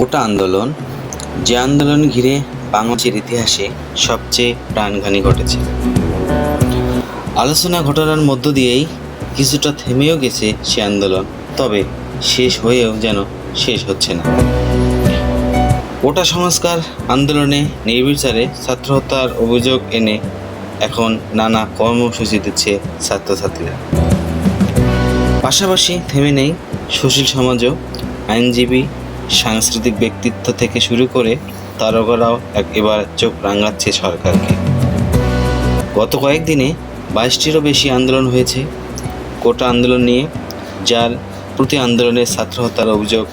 কোটা আন্দোলন, যে আন্দোলন ঘিরে বাংলাদেশের ইতিহাসে সবচেয়ে প্রাণঘানি ঘটেছে। আলোচনা ঘটনার মধ্য দিয়েই কিছুটা থেমেও গেছে সে আন্দোলন, তবে শেষ হয়েও যেন শেষ হচ্ছে না। ওটা সংস্কার আন্দোলনে নির্বিচারে ছাত্র হত্যার অভিযোগ এনে এখন নানা কর্মসূচি দিচ্ছে ছাত্রছাত্রীরা। পাশাপাশি থেমে নেই সুশীল সমাজও, আইনজীবী সাংস্কৃতিক ব্যক্তিত্ব থেকে শুরু করে তারকারাও এবার চোখ রাঙাচ্ছে সরকারকে। গত কয়েকদিনে বাইশটিরও বেশি আন্দোলন হয়েছে। কোটা আন্দোলন নিয়ে, যার প্রতি আন্দোলনে ছাত্র হত্যার অভিযোগ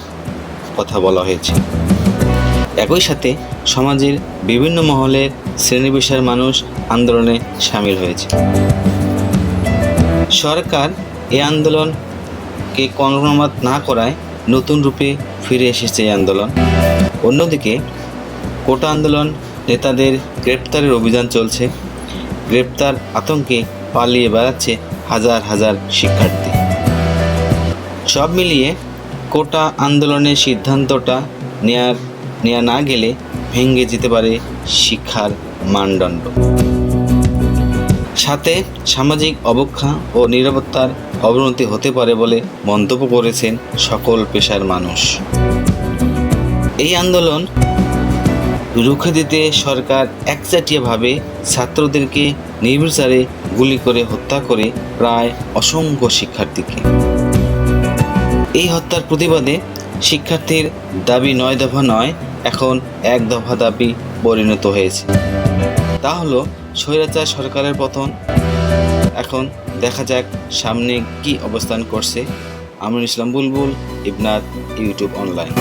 কথা বলা হয়েছে। একই সাথে সমাজের বিভিন্ন মহলের শ্রেণীপেশার মানুষ আন্দোলনে সামিল হয়েছে। সরকার এ আন্দোলনকে কর্মনামাত না করায় নতুন রূপে ফিরে এসেছে এই আন্দোলন। অন্যদিকে, কোটা আন্দোলন নেতাদের গ্রেপ্তারের অভিযান চলছে। গ্রেপ্তার আতঙ্কে পালিয়ে বেড়াচ্ছে হাজার হাজার শিক্ষার্থী। সব মিলিয়ে কোটা আন্দোলনের সিদ্ধান্তটা নেয়ার নেওয়া না গেলে ভেঙে যেতে পারে শিক্ষার মানদণ্ড। সাথে সামাজিক অবক্ষা ও নিরাপত্তার অবনতি হতে পারে বলে মন্তব্য করেছেন সকল পেশার মানুষ। এই আন্দোলন রুখে দিতে সরকার একচাটিয়াভাবে ছাত্রদেরকে নির্বিচারে গুলি করে হত্যা করে প্রায় অসংখ্য শিক্ষার্থীকে। এই হত্যার প্রতিবাদে শিক্ষার্থীর দাবি নয় দফা নয়, এখন এক দফা দাবি পরিণত হয়েছে। তা হলো, স্বৈরাচার সরকারের পতন এখন দেখা যাক সামনে কি অবস্থান করছে। Amrul Islam Bulbul Ibnath YouTube online.